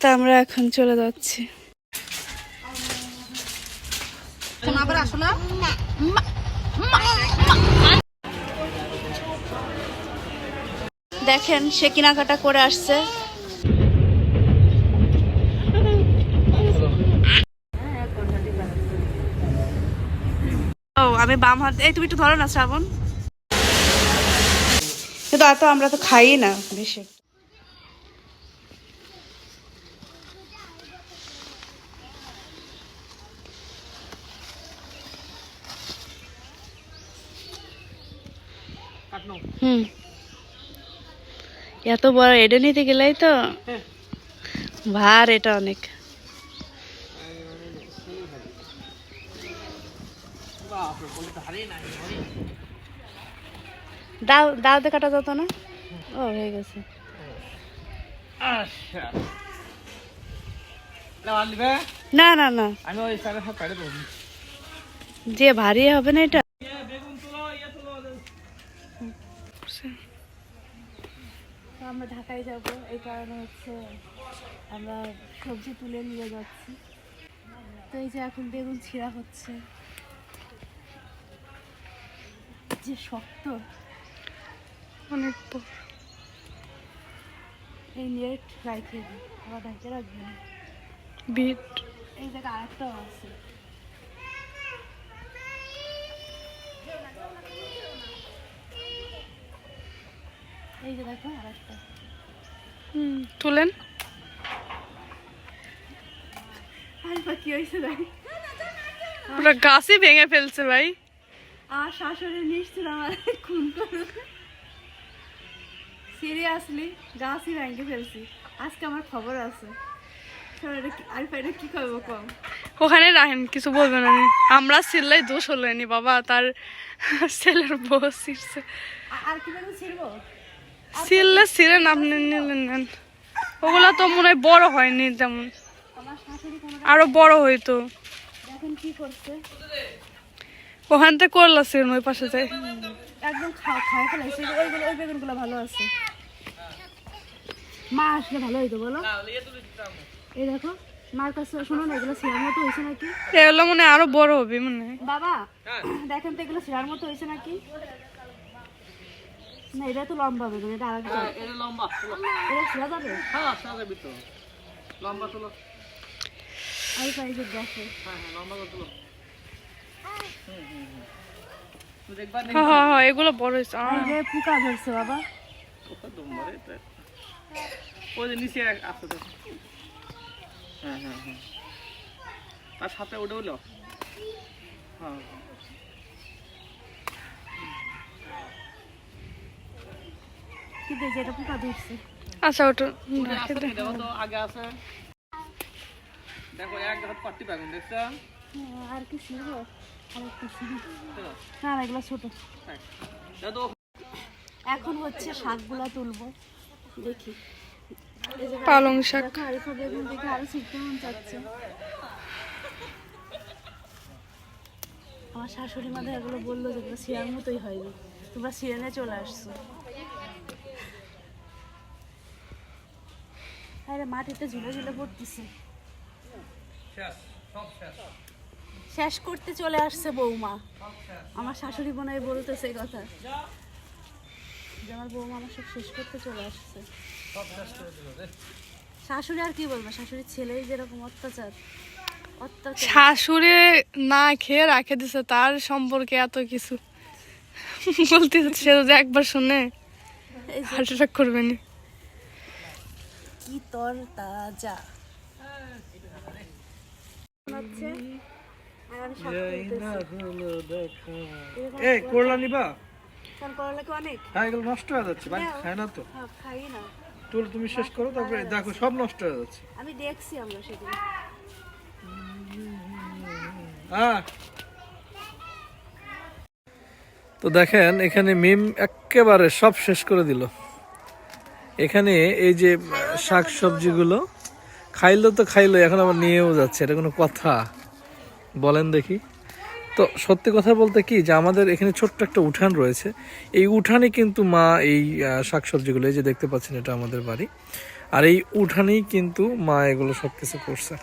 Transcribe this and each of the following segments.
তা আমরা এখন চলে যাচ্ছি। আবার আসো না? দেখেন সে কেনাকাটা করে আসছে। ও আমি বাম হাত এই তুমি একটু ধরো না শ্রাবণ। কিন্তু এত আমরা তো খাই না বেশি। হুম। এত বড় এডে নিতে গেলেই তো ভার এটা অনেক। দাও দাও কাটা যেত না? ও হয়ে গেছে। আচ্ছা। না না না আমি ওই যে ভারী হবে না এটা বেগুন তুলো ইয়ে তুলো তো আমরা ঢাকায় যাব এই কারণে হচ্ছে আমরা সবজি তুলে নিয়ে যাচ্ছি। তো এই যে এখন বেগুন ছিঁড়া হচ্ছে। যে শক্ত। অনেক এই নেট রাখে আবার ঢাকে রাখবে বিট। এই জায়গায় আরেকটাও আছে। এই যে দেখো আরেকটা। তুলেন। আর বা কি হয়েছে দেখ? পুরো গাছই ভেঙে ফেলছে ভাই। আর শাশুড়ি নিশ্চয় আমার খুন করে সিরিয়াসলি গাছই ভেঙে ফেলছি। আজকে আমার খবর আছে। ওখানে রাখেন কিছু বলবেন না। আমরা সিল্লাই দোষ হলো নি বাবা তার ছেলের বউ ছিঁড়ছে আর কি ছিড়বো সিললে ছিঁড়েন আপনি নিলেন নেন। ওগুলো তো মনে হয় বড় হয়নি যেমন। আমার আরও বড় হইতো। দেখেন কি করছে। ওখান থেকে করলা ছিলেন ওই পাশে যাই। একদম খাওয়া খাওয়া ফেলাইছে ওইগুলো ওই বেগুনগুলো ভালো আছে। মা আসলে ভালো হইতো বলো। এই দেখো মার কাছে শোনো না এগুলো ছিঁড়ার মতো হয়েছে নাকি? এগুলো মনে আরও বড় হবে মনে বাবা দেখেন তো এগুলো ছিঁড়ার মতো হয়েছে নাকি? না এটা তো লম্বা বেগুন এটা আরেকটা। এটা লম্বা এটা ছিঁড়া যাবে? হ্যাঁ সাদা তো। লম্বা তুলো। আর সাইজের দেখো। হ্যাঁ হ্যাঁ লম্বা করে তুলো। হুম, হুম, হুম। তুই হ্যাঁ হ্যাঁ হ্যাঁ এগুলো বড় হয়েছে। এই যে পোকা ধরছে বাবা। তাই ওই যে নিচে আছে তো হ্যাঁ হ্যাঁ হ্যাঁ। তার সাথে ওটা হলো হ্যাঁ। কি দিয়েছে এটা পোকা ধরছে? আচ্ছা ওটা ওটা আছে নাকি? দেখো তো আগে আছে। দেখো এক হাত পাট্টি পাবেন দেখছ? হ্যাঁ, আর কি না এগুলো ছোট। তো এখন হচ্ছে শাকগুলা তুলবো। দেখি। পালং শাক। দেখো আরিফা বেগুন দেখে আরও ছিটতে মন চাচ্ছে। আমার শাশুড়ি মাথায় এগুলো বলল যে শিয়ার মতোই হয়নি তোমরা সিরেনে চলে আসছো। আরে মাটিতে ঝুলে ঝুলে পড়তেছে। শেষ করতে চলে আসছে বৌমা। আমার শাশুড়ি বোনাই বলতেছে এই কথা। যে। আমার বৌমা আমার সব শেষ করতে চলে আসছে। শাশুড়ি আর কি বলব? শাশুড়ির ছেলেই যেরকম অত্যাচার অত্যাচার। শাশুড়ি না খেয়ে রাখে দিছে তার সম্পর্কে এত কিছু। বলতে সে যদি একবার শুনে হার্ট অ্যাটাক করবে না। কি তর তাজা এই করলা নিবা? হ্যাঁ এগুলো নষ্ট হয়ে যাচ্ছে বাড়ি খায় না তো। হ্যাঁ, খাই না। তুল তুমি শেষ করো তারপরে দেখো সব নষ্ট হয়ে যাচ্ছে। আমি দেখছি আমরা সেদিন হ্যাঁ তো দেখেন এখানে মিম একেবারে সব শেষ করে দিল। এখানে এই যে শাক সবজিগুলো খাইলো তো খাইলো এখন আবার নিয়েও যাচ্ছে, এটা কোনো কথা। বলেন দেখি। তো সত্যি কথা বলতে কি, যে আমাদের এখানে ছোট্ট একটা উঠান রয়েছে, এই উঠানে কিন্তু মা এই শাক সবজিগুলো এই যে দেখতে পাচ্ছেন এটা আমাদের বাড়ি, আর এই উঠানেই কিন্তু মা এগুলো সব কিছু করছে।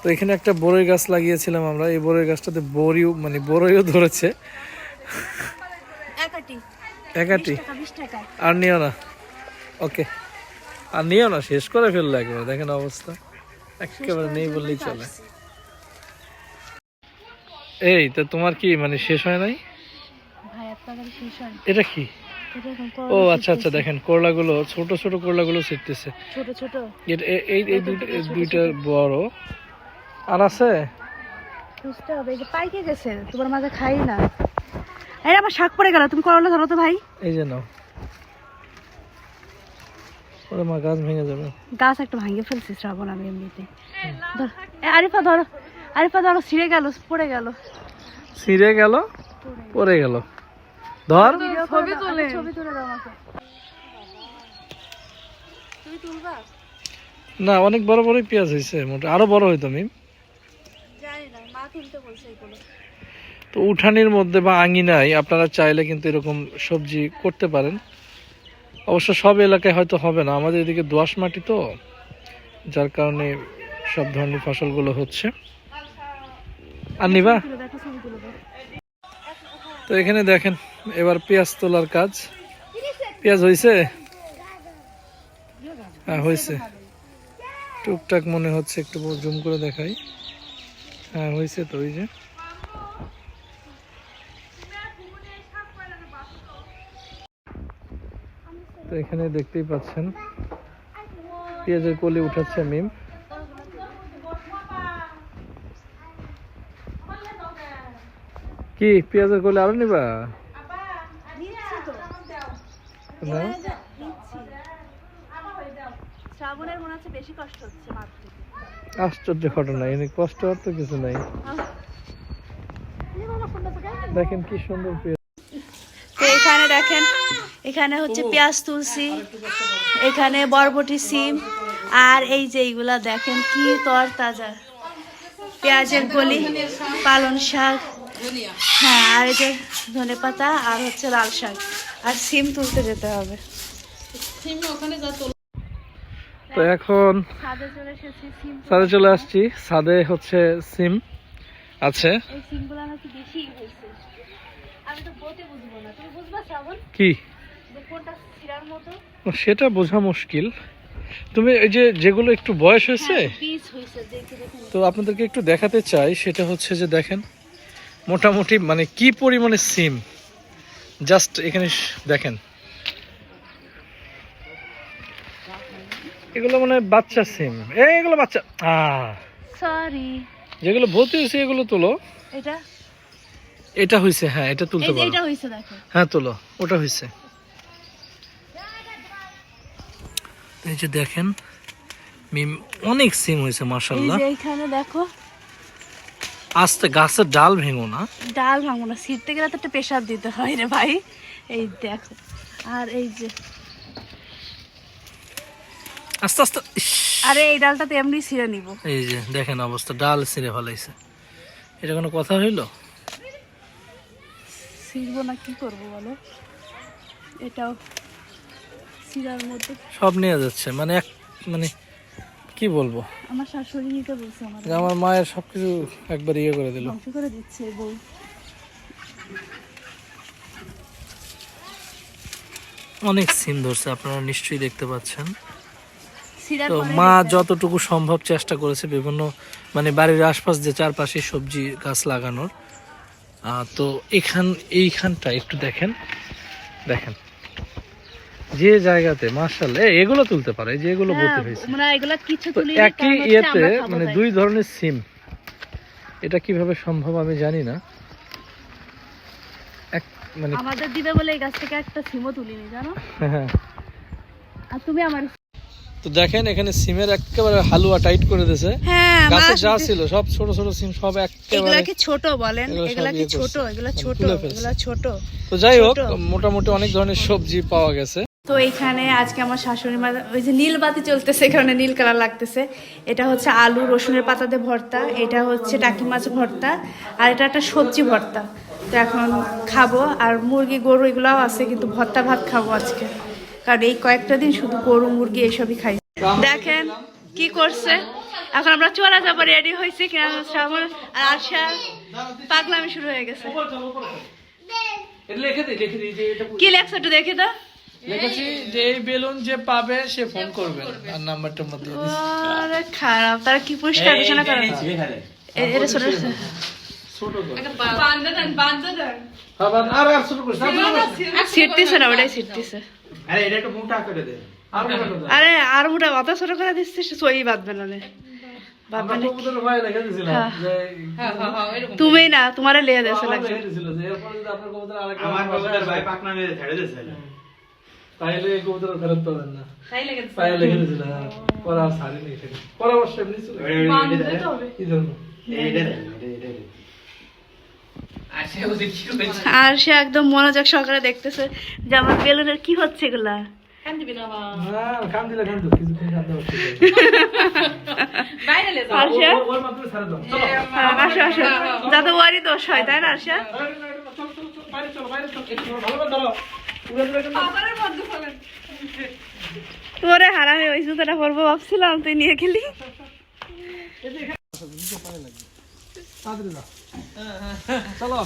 তো এখানে একটা বড়ই গাছ লাগিয়েছিলাম আমরা, এই বড়ই গাছটাতে বড়িও মানে বড়ইও ধরেছে। একাটি? আর নিও না। ওকে। আর নিও না শেষ করে ফেলল একবার। দেখেন অবস্থা। একেবারে নেই বললেই চলে। এই তো তোমার কি মানে শেষ হয় নাই? এটা কি? ও আচ্ছা আচ্ছা দেখেন করলাগুলো ছোট ছোট করলাগুলো ছিটতেছে। ছোট ছোট। এই এই দুইটা বড়। আর আছে? বুঝতে হবে। এই যে পাইকে গেছে তোমার মাঝে খাই না। এই আমার শাক পড়ে গেল তুমি করলা ধরো তো ভাই। এই যে নাও। ওরে মা গাছ ভেঙে যাবে। গাছ একটা ভাঙে ফেলছি শ্রাবণ আমি এমনিতে ধর আরিফা ধরো আরিফা ধরো ছিঁড়ে গেল পড়ে গেল। ছিঁড়ে গেল পড়ে গেল। ধর। ছবি তুলে। ছবি তুলে দাও আমাকে। তুমি তুলবা? না অনেক বড় বড় পেঁয়াজ হয়েছে মোটা আরও বড় হইতো মিম। জানি না মা তুলতে বলছে এগুলো। তো উঠানের মধ্যে বা আঙিনায় আপনারা চাইলে কিন্তু এরকম সবজি করতে পারেন। অবশ্য সব এলাকায় হয়তো হবে না। আমাদের এদিকে দোআঁশ মাটি তো, যার কারণে সব ধরনের ফসলগুলো হচ্ছে। আর নিবা? তো এখানে দেখেন, এবার পেঁয়াজ তোলার কাজ। পেঁয়াজ হয়েছে হ্যাঁ হয়েছে টুকটাক মনে হচ্ছে, একটু জুম করে দেখাই। হ্যাঁ হয়েছে তো ওই যে। তো এখানে দেখতেই পাচ্ছেন। পেঁয়াজের কলি উঠাচ্ছে মিম। কি পেঁয়াজের কলি আরও নিবা? আশ্চর্য ঘটনা এনে কষ্ট হওয়ার তো কিছু নাই। দেখেন কি সুন্দর পেঁয়াজ তো এখানে দেখেন এখানে হচ্ছে পেঁয়াজ তুলসি এখানে বরবটি সিম আর এই যে এইগুলা দেখেন কি তর তাজা পেঁয়াজের গলি পালং শাক হ্যাঁ আর এই যে ধনে পাতা আর হচ্ছে লাল শাক। আর সিম তুলতে যেতে হবে। তো এখন ছাদে চলে এসেছি সিম ছাদে চলে আসছি। ছাদে হচ্ছে সিম আছে। এই সিমগুলো নাকি বেশি হয়েছে। আমি তো বলতে বুঝব না। তুমি বুঝবা শ্রাবণ? কি? ছিঁড়ার মতো সেটা বোঝা মুশকিল। তুমি এই যে যেগুলো একটু বয়স হয়েছে পিস হয়েছে তো আপনাদেরকে একটু দেখাতে চাই সেটা হচ্ছে যে দেখেন মোটামুটি মানে কি পরিমাণে সিম? জাস্ট এখানে দেখেন। এগুলো মানে বাচ্চা সিম। এগুলো বাচ্চা সরি যেগুলো ভর্তি হয়েছে এগুলো তোলো। এটা? এটা হয়েছে হ্যাঁ এটা তুলতে পারো। এটা হয়েছে দেখো। হ্যাঁ তোলো। ওটা হয়েছে। এই যে দেখেন মিম অনেক সিম হয়েছে যে এইখানে দেখো। আস্তে গাছের ডাল ভেঙো না। ডাল ভাঙবো না ছিঁড়তে গেলে তো একটা প্রেশার দিতে হয় রে ভাই। এই দেখো আর এই যে। আস্তে আস্তে আরে এই ডালটা তো এমনি ছিঁড়ে নিব। এই যে দেখেন অবস্থা ডাল ছিঁড়ে ফেলাইছে। এটা কোনো কথা হইল? ছিঁড়বো না কি করব বলো? এটাও মধ্যে সব নিয়ে যাচ্ছে। মানে এক মানে কি বলব? আমার শাশুড়ি নিতে বলছে আমার আমার মায়ের সবকিছু একবার ইয়ে করে দিল। ধ্বংস করে দিচ্ছে বউ। অনেক সিন ধরছে আপনারা নিশ্চয়ই দেখতে পাচ্ছেন। তো মা যতটুকু সম্ভব চেষ্টা করেছে বিভিন্ন মানে বাড়ির আশপাশ যে চারপাশে সবজি গাছ লাগানোর। তো এখান এইখানটা একটু দেখেন। দেখেন। যে জায়গাতে মার্শাল এগুলো তুলতে পারে যে এগুলো হ্যাঁ, হয়েছে। এগুলা কিছু তুলি একই ইয়েতে মানে দুই ধরনের সিম। এটা কীভাবে সম্ভব আমি জানি না। এক মানে আমাদের দিবে বলে এই গাছ থেকে একটা সিমও তুলিনি জানো? হ্যাঁ। আর তুমি আমার তো দেখেন এখানে সিমের একেবারে হালুয়া টাইট করে দিয়েছে। হ্যাঁ গাছে যা ছিল সব ছোট ছোট সিম সব একেবারে ছোট বলেন? ইয়ে ছোট? এগুলা মানে ছোট এগুলা ছোট। তো যাই হোক মোটামুটি অনেক ধরনের সবজি পাওয়া গেছে। তো এখানে আজকে আমার শাশুড়ি মা ওই যে নীল বাতি চলতেছে এখানে নীল কালার লাগতেছে। এটা হচ্ছে আলু রসুনের পাতা দিয়ে ভর্তা এটা হচ্ছে টাকি মাছ ভর্তা আর এটা একটা সবজি ভর্তা। তো এখন খাব আর মুরগি গরু এগুলাও আছে কিন্তু ভর্তা ভাত খাব আজকে। কারণ এই কয়েকটা দিন শুধু গরু মুরগি এইসবই খাই। দেখেন কি করছে। এখন আমরা চলে যাব রেডি হয়েছি কিনা আর আশা। পাগলামি শুরু হয়ে গেছে। এটা লিখে দিই লিখে দিই যে এটা কি লেখছে একটু দেখি তো লিখেছি যে এই বেলুন যে পাবে সে ফোন করবে। আর নাম্বারটার মধ্যে আরে খারাপ তারা কি পুরস্কার ঘোষণা করে? এটা ছোট। ছোট করে। বান্ধে দেন বান্ধে দেন হ্যাঁ, আর আর না, আর না। ওটাই এটা একটু মোটা করে দে। আর। আরে আর মোটা অত ছোট করে দিচ্ছিস সই বাঁধবে না লিখে দিয়েছিলাম হ্যাঁ। তুমি না তোমারে লিয়ে আপনার কবুতর আমার ভাই পাকনা মেরে ছেড়ে দিয়েছে। তাইলে এই কবুতর ফেরত পাবেন না। পায়ে লিখে দিয়েছিল পরে আর পরামর্শ এমনি ছিল কি জন্য। সে একদম মনোযোগ সহকারে দেখতেছে যে আমার বেলুনের কি হচ্ছে এগুলা। যাতে ওয়ারই দোষ হয় তাই না আরশা? তোরে হারামে ওই জুতোটা পরবো ভাবছিলাম, তুই নিয়ে তাড়াতাড়ি চলো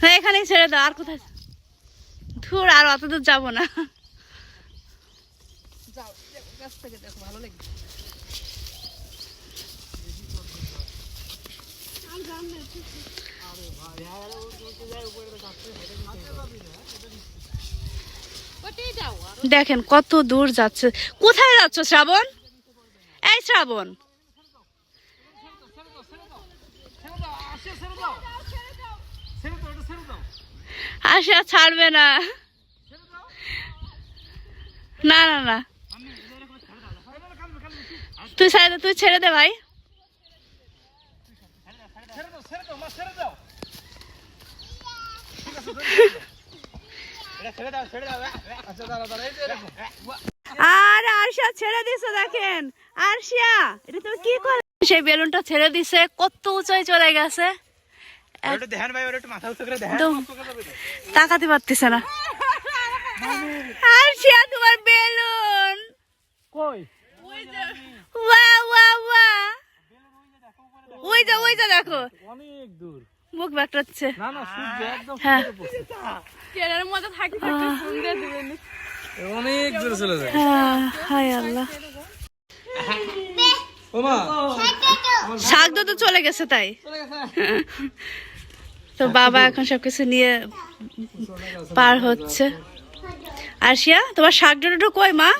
হ্যাঁ এখানেই ছেড়ে দাও, আর কোথায়? ধুর, আর অত দূর যাব না। দেখেন কত দূর যাচ্ছে। কোথায় যাচ্ছ শ্রাবণ? এই শ্রাবণ। আশা ছাড়বে না। না না না। তুই ছেড়ে দে তুই ছেড়ে দে ভাই। আর আরশা ছেড়ে দিছে দেখেন। এটা তুমি কি করে সেই বেলুনটা ছেড়ে দিছে কত উঁচাই চলে গেছে। তাকাতে পারতেছে না। আরশিয়া তোমার বেলুন। কই? ওয়া ওয়া ওয়া ওই যা ওই যা দেখো। অনেক দূর। মুখ বাকড়াচ্ছে। না না সূর্য একদম হ্যাঁ। অনেক দূরে চলে যায়। হ্যাঁ, হায় আল্লাহ। ওমা। শাক তো চলে গেছে তাই। তো বাবা এখন সবকিছু নিয়ে পার হচ্ছে। আরশিয়া তোমার শাক ডোটো কই মা?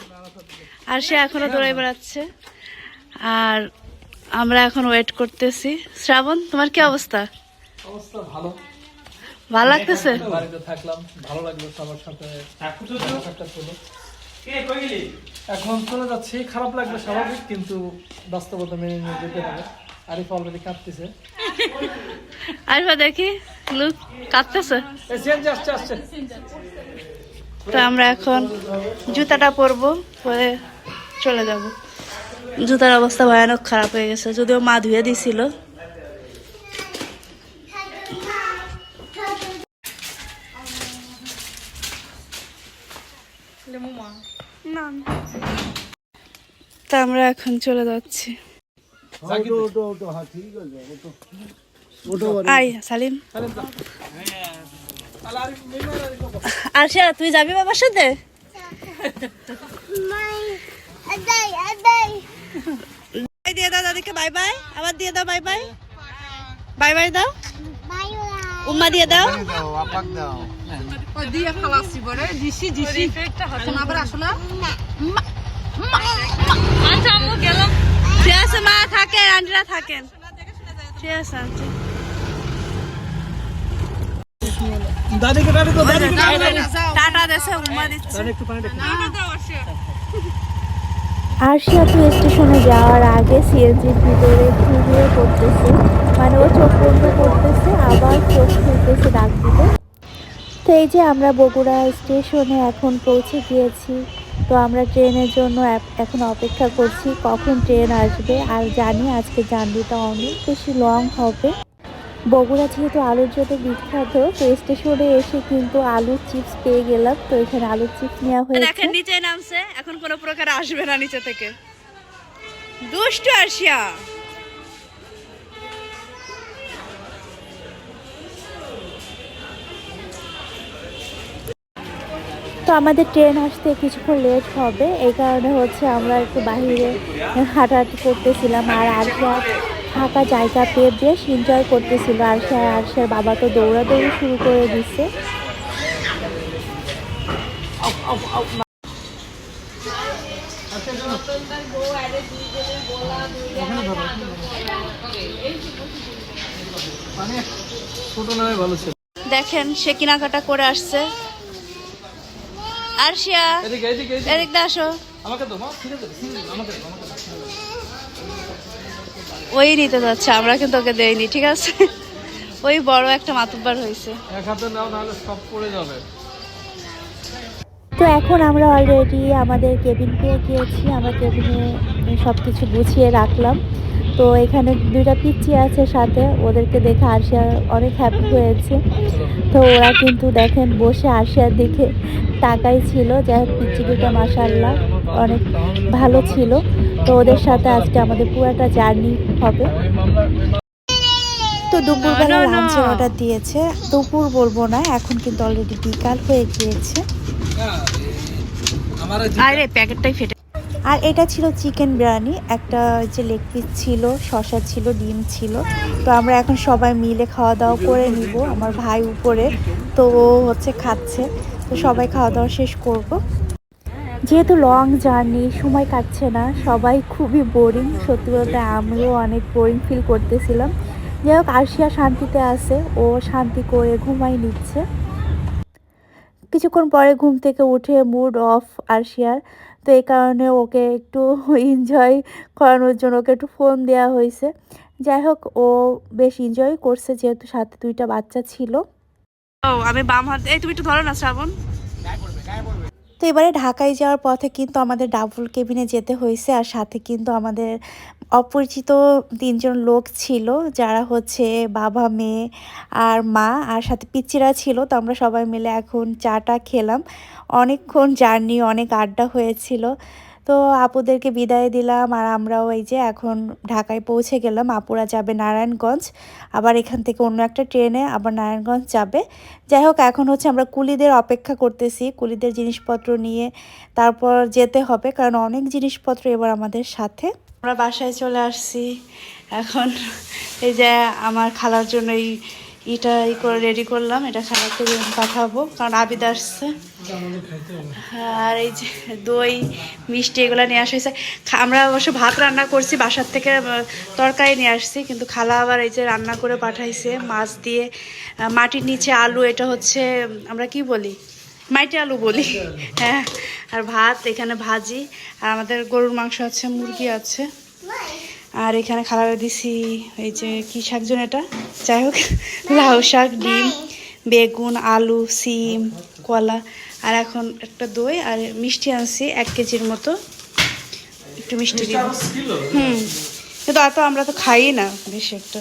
আরশিয়া এখনও দৌড়াই বেড়াচ্ছে। আর আমরা এখন ওয়েট করতেছি। শ্রাবণ তোমার কি অবস্থা? অবস্থা ভালো। ভালো লাগতেছে? বাড়িতে থাকলাম। ভালো লাগল সবার সাথে একটা ছিল কে কই গেলি? এখন চলে যাচ্ছি। খারাপ লাগবে স্বাভাবিক কিন্তু বাস্তবতা মেনে নিয়ে যেতে হবে। আরিফ অলরেডি কাঁদতেছে। দেখি লুক কাঁদতেছে? তো আমরা এখন জুতাটা পরবো পরে চলে যাব। জুতার অবস্থা ভয়ানক খারাপ হয়ে গেছে, যদিও মা ধুয়ে দিছিল তা আমরা এখন চলে যাচ্ছি। আই তুই যাবি বাবার সাথে? দিয়ে দাও দাদিকে বাই বাই আবার দিয়ে দাও বাই বাই বাই বাই দাও উম্মা দিয়ে দাও ওই দিয়ে খালাসি বলে দিছি দিছি এখন আবার আসলো আচ্ছা আম্মু গেলাম ঠিক আছে মা থাকেন আন্টিরা থাকেন ঠিক আছে আন্টি দাদিকে দাদিকে দাদিকে টাটা দেশে উম্মা দিচ্ছে একটু পানি দেখো আরশিয়াতু স্টেশনে যাওয়ার আগে সিএনজির ভিতরে ঘুমিয়ে পড়তেছে। মানে ও চোখ বন্ধ করতেছে, আবার চোখ খুলতেছে ডাক দিতে। তো এই যে আমরা বগুড়া স্টেশনে এখন পৌঁছে গিয়েছি। তো আমরা ট্রেনের জন্য এখন অপেক্ষা করছি, কখন ট্রেন আসবে, আর জানি আজকে জার্নিটা অনেক বেশি লং হবে। বগুড়া যেহেতু আলুর জন্য বিখ্যাত তো স্টেশনে এসে কিন্তু আলুর চিপস পেয়ে গেলাম। তো এখানে আলুর চিপস নেওয়া হয়েছে। দেখেন নিচে নামছে। এখন কোনো প্রকার আসবে না নিচে থেকে। দুষ্টু আসিয়া। তো আমাদের ট্রেন আসতে কিছুক্ষণ লেট হবে। এই কারণে হচ্ছে আমরা একটু বাইরে হাঁটাহাঁটি করতেছিলাম। আর আরশা ফাঁকা জায়গা পেয়ে বেশ এনজয় করতেছিল আরশা আর আরশার বাবা তো দৌড়াদৌড়ি শুরু করে দিচ্ছে দেখেন সে কেনাকাটা করে আসছে আরশিয়া এদিকে এদিকে এদিকে। এদিক আসো আমাকে মা ঠিক আছে ঠিক আছে, আমাকে দাও, আমাকে দাও। ওই নিতে যাচ্ছে আমরা কিন্তু ওকে দেইনি ঠিক আছে? ওই বড় একটা মাতুব্বার হয়েছে এক হাতে নাও নাহলে সব পড়ে যাবে। তো এখন আমরা অলরেডি আমাদের কেবিনকে পেয়ে গিয়েছি আমরা কেবিনে সব কিছু গুছিয়ে রাখলাম। তো এখানে দুইটা পিচ্চি আছে সাথে ওদেরকে দেখে আরশিয়া অনেক হ্যাপি হয়েছে। তো ওরা কিন্তু দেখেন বসে আরশিয়ার দিকে তাকাই ছিল যাই হোক পিচ্চি দুটো মাসাল্লাহ অনেক ভালো ছিল। তো ওদের সাথে আজকে আমাদের পুরোটা জার্নি হবে। তো দুপুরবেলা লাঞ্চের অর্ডার দিয়েছে। দুপুর বলব না এখন কিন্তু অলরেডি বিকাল হয়ে গিয়েছে। আরে প্যাকেটটাই ফেটে আর এটা ছিল চিকেন বিরিয়ানি, একটা যে লেগ পিস ছিল, শসা ছিল, ডিম ছিল। তো আমরা এখন সবাই মিলে খাওয়া দাওয়া করে নিব, আমার ভাই উপরে, তো হচ্ছে খাচ্ছে। তো সবাই খাওয়া দাওয়া শেষ করব। যেহেতু লং জার্নি সময় কাটছে না, সবাই খুবই বোরিং সত্যি বলতে আমিও অনেক বোরিং ফিল করতেছিলাম। যাই হোক, আরশিয়া শান্তিতে আছে, ও শান্তি করে ঘুমাই নিচ্ছে। কিছুক্ষণ পরে ঘুম থেকে উঠে মুড অফ আরশিয়ার। তো এই কারণে ওকে একটু এনজয় করানোর জন্য ওকে একটু ফোন দেওয়া হয়েছে। যাই হোক, ও বেশ এনজয় করছে যেহেতু সাথে দুইটা বাচ্চা ছিল। ও, আমি বাম হাতে এই তুমি একটু ধরো না শ্রাবণ। তো এবারে ঢাকায় যাওয়ার পথে কিন্তু আমাদের ডাবল কেবিনে যেতে হয়েছে আর সাথে কিন্তু আমাদের অপরিচিত তিনজন লোক ছিল, যারা হচ্ছে বাবা, মেয়ে আর মা আর সাথে পিচ্চিরা ছিল। তো আমরা সবাই মিলে এখন চাটা খেলাম। অনেকক্ষণ জার্নি অনেক আড্ডা হয়েছিল। তো আপুদেরকে বিদায় দিলাম আর আমরাও এই যে এখন ঢাকায় পৌঁছে গেলাম। আপুরা যাবে নারায়ণগঞ্জ, আবার এখান থেকে অন্য একটা ট্রেনে আবার নারায়ণগঞ্জ যাবে। যাই হোক, এখন হচ্ছে আমরা কুলিদের অপেক্ষা করতেছি, কুলিদের জিনিসপত্র নিয়ে তারপর যেতে হবে, কারণ অনেক জিনিসপত্র এবার আমাদের সাথে। আমরা বাসায় চলে আসছি। এখন এই যে আমার খালার জন্য এই ইটা ই করে রেডি করলাম, এটা খালাকে পাঠাবো, কারণ আবিদ আসছে। আর এই যে দই, মিষ্টি এগুলো নিয়ে আসা হয়েছে। আমরা অবশ্য ভাত রান্না করছি, বাসার থেকে তরকারি নিয়ে আসছি, কিন্তু খালা আবার এই যে রান্না করে পাঠাইছে, মাছ দিয়ে মাটির নিচে আলু, এটা হচ্ছে, আমরা কি বলি? মাইটি আলু বলি। হ্যাঁ আর ভাত, এখানে ভাজি, আর আমাদের গরুর মাংস আছে, মুরগি আছে। আর এখানে খাবার দিছি এই যে কি শাকজন এটা? যাই হোক লাউ শাক ডিম বেগুন আলু সিম কলা আর এখন একটা দই আর মিষ্টি আনছি এক কেজির মতো। একটু মিষ্টি দিব। হুম কিন্তু এত আমরা তো খাই না বেশি একটা।